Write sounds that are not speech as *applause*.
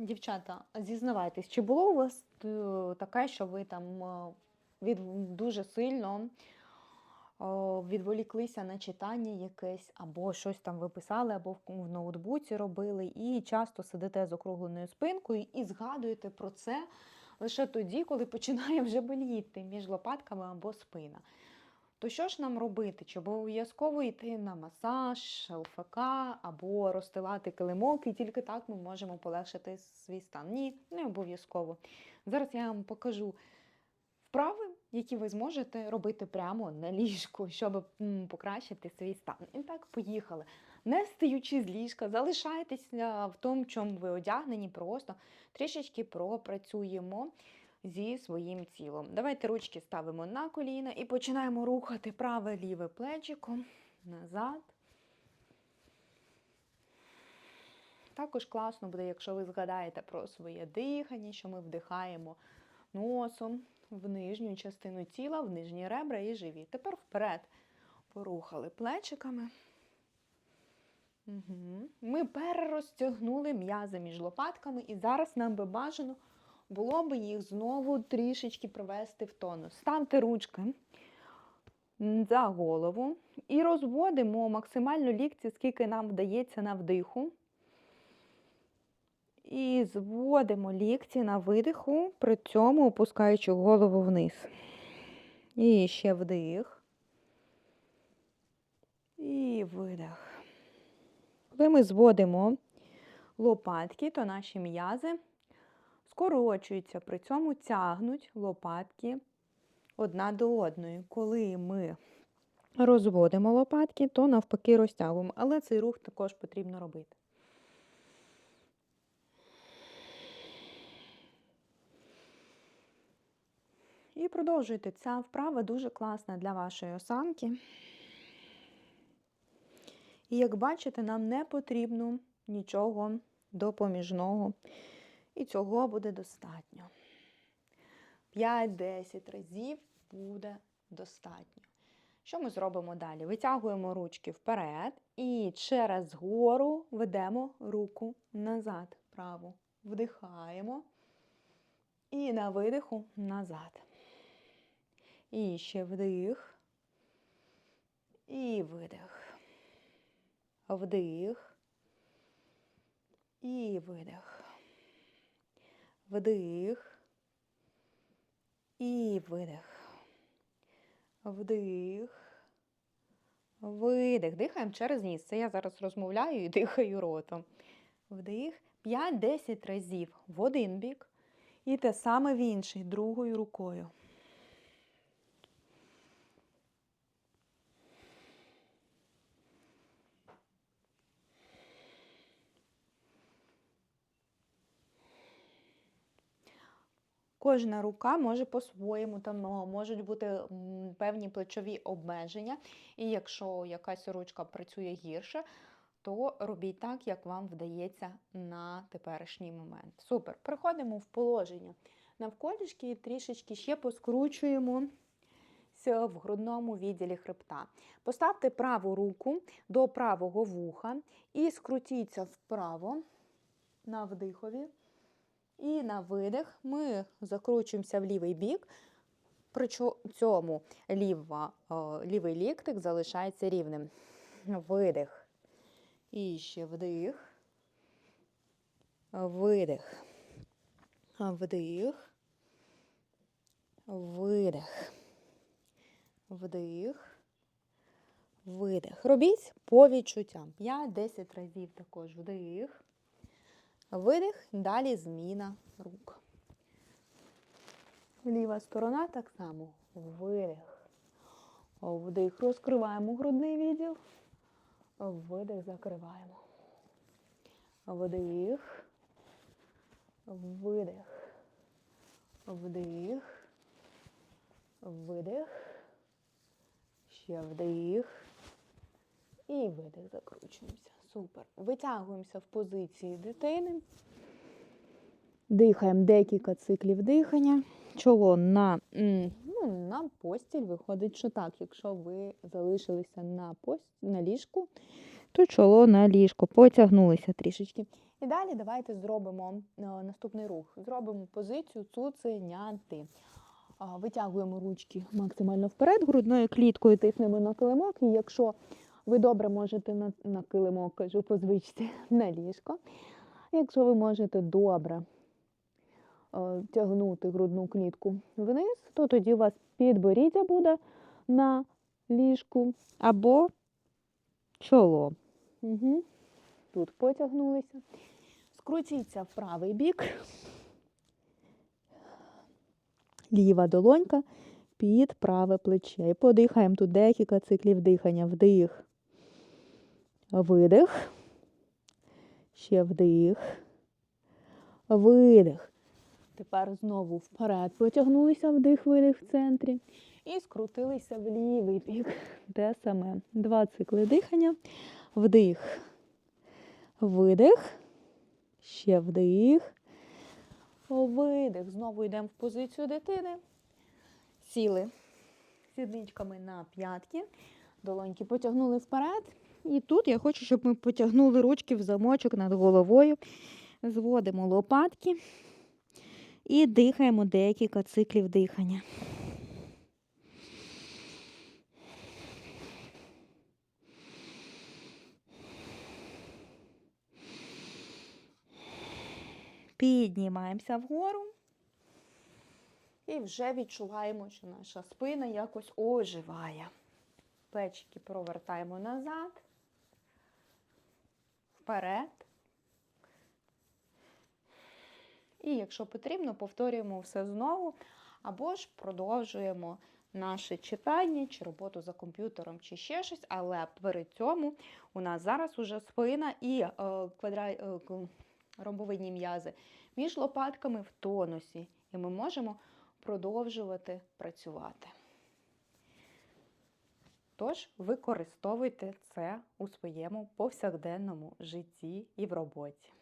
Дівчата, зізнавайтесь, чи було у вас е, таке, що ви там е, від, дуже сильно о, відволіклися на читання якесь, або щось там ви писали, або в ноутбуці робили, і часто сидите з округленою спинкою і згадуєте про це лише тоді, коли починає вже боліти між лопатками або спина. То що ж нам робити? Чи обов'язково йти на масаж, ЛФК або розстилати килимок, і тільки так ми можемо полегшити свій стан? Ні, не обов'язково. Зараз я вам покажу вправи, які ви зможете робити прямо на ліжку, щоб покращити свій стан. І так, поїхали. Не стаючи з ліжка, залишайтеся в тому, чому ви одягнені, просто трішечки пропрацюємо зі своїм тілом. Давайте ручки ставимо на коліна і починаємо рухати праве ліве плечико назад. Також класно буде, якщо ви згадаєте про своє дихання, що ми вдихаємо носом в нижню частину тіла, в нижні ребра і живіт. Тепер вперед порухали плечиками. Угу. Ми перерозтягнули м'язи між лопатками, і зараз нам би бажано було би їх знову трішечки привести в тонус. Ставте ручки за голову і розводимо максимально лікті, скільки нам вдається на вдиху. І зводимо лікті на видиху, при цьому опускаючи голову вниз. І ще вдих. І видих. Коли ми зводимо лопатки, то наші м'язи скорочуються, при цьому тягнуть лопатки одна до одної. Коли ми розводимо лопатки, то навпаки розтягуємо. Але цей рух також потрібно робити. І продовжуйте. Ця вправа дуже класна для вашої осанки. І як бачите, нам не потрібно нічого допоміжного. І цього буде достатньо. 5-10 разів буде достатньо. Що ми зробимо далі? Витягуємо ручки вперед і через гору ведемо руку назад. Праву. Вдихаємо. І на видиху назад. І ще вдих. І видих. Вдих. І видих. Вдих. І видих. Вдих. Видих. Дихаємо через ніс. Це я зараз розмовляю і *laughs* дихаю ротом. Вдих. 5-10 разів в один бік. І те саме в інший, другою рукою. Кожна рука може по-своєму, там можуть бути певні плечові обмеження. І якщо якась ручка працює гірше, то робіть так, як вам вдається на теперішній момент. Супер. Переходимо в положення. Навколішки і трішечки ще поскручуємо в грудному відділі хребта. Поставте праву руку до правого вуха і скрутіться вправо на вдихові. І на видих ми закручуємося в лівий бік, при цьому ліва, лівий ліктик залишається рівним. Видих. І ще вдих. Видих. Вдих. Видих. Вдих. Видих. Робіть по відчуттям. 5-10 разів також вдих. Видих, далі зміна рук. Ліва сторона так само. Видих. Вдих. Розкриваємо грудний відділ. Видих, закриваємо. Вдих. Видих. Вдих. Видих. Ще вдих. І видих. Закручуємося. Супер. Витягуємося в позиції дитини. Дихаємо декілька циклів дихання. Чоло на ну, на постіль виходить, що так. Якщо ви залишилися на, пост... на ліжку, то чоло на ліжко. Потягнулися трішечки. І далі давайте зробимо е, наступний рух. Зробимо позицію цуценяти. Витягуємо ручки максимально вперед, грудною кліткою тиснемо на килимок. І якщо ви добре можете на, на килимок, кажу по звичці, *laughs* на ліжко. Якщо ви можете добре е, тягнути грудну клітку вниз, то тоді у вас підборіддя буде на ліжку або чоло. Угу. Тут потягнулися. Скрутіться в правий бік. Ліва долонька під праве плече. І подихаємо тут декілька циклів дихання. Вдих. Видих. Ще вдих. Видих. Тепер знову вперед потягнулися вдих, видих в центрі. І скрутилися в лівий бік. Те саме. Два цикли дихання. Вдих. Видих. Ще вдих. Видих. Знову йдемо в позицію дитини. Сіли сідничками на п'ятки. Долоньки потягнули вперед. І тут я хочу, щоб ми потягнули ручки в замочок над головою. Зводимо лопатки і дихаємо декілька циклів дихання. Піднімаємося вгору. І вже відчуваємо, що наша спина якось оживає. Плечики провертаємо назад, вперед. І якщо потрібно, повторюємо все знову, або ж продовжуємо наше читання, чи роботу за комп'ютером, чи ще щось, але перед цьому у нас зараз уже спина і е, квадра... е, ромбовидні м'язи між лопатками в тонусі, і ми можемо продовжувати працювати. Тож використовуйте це у своєму повсякденному житті і в роботі.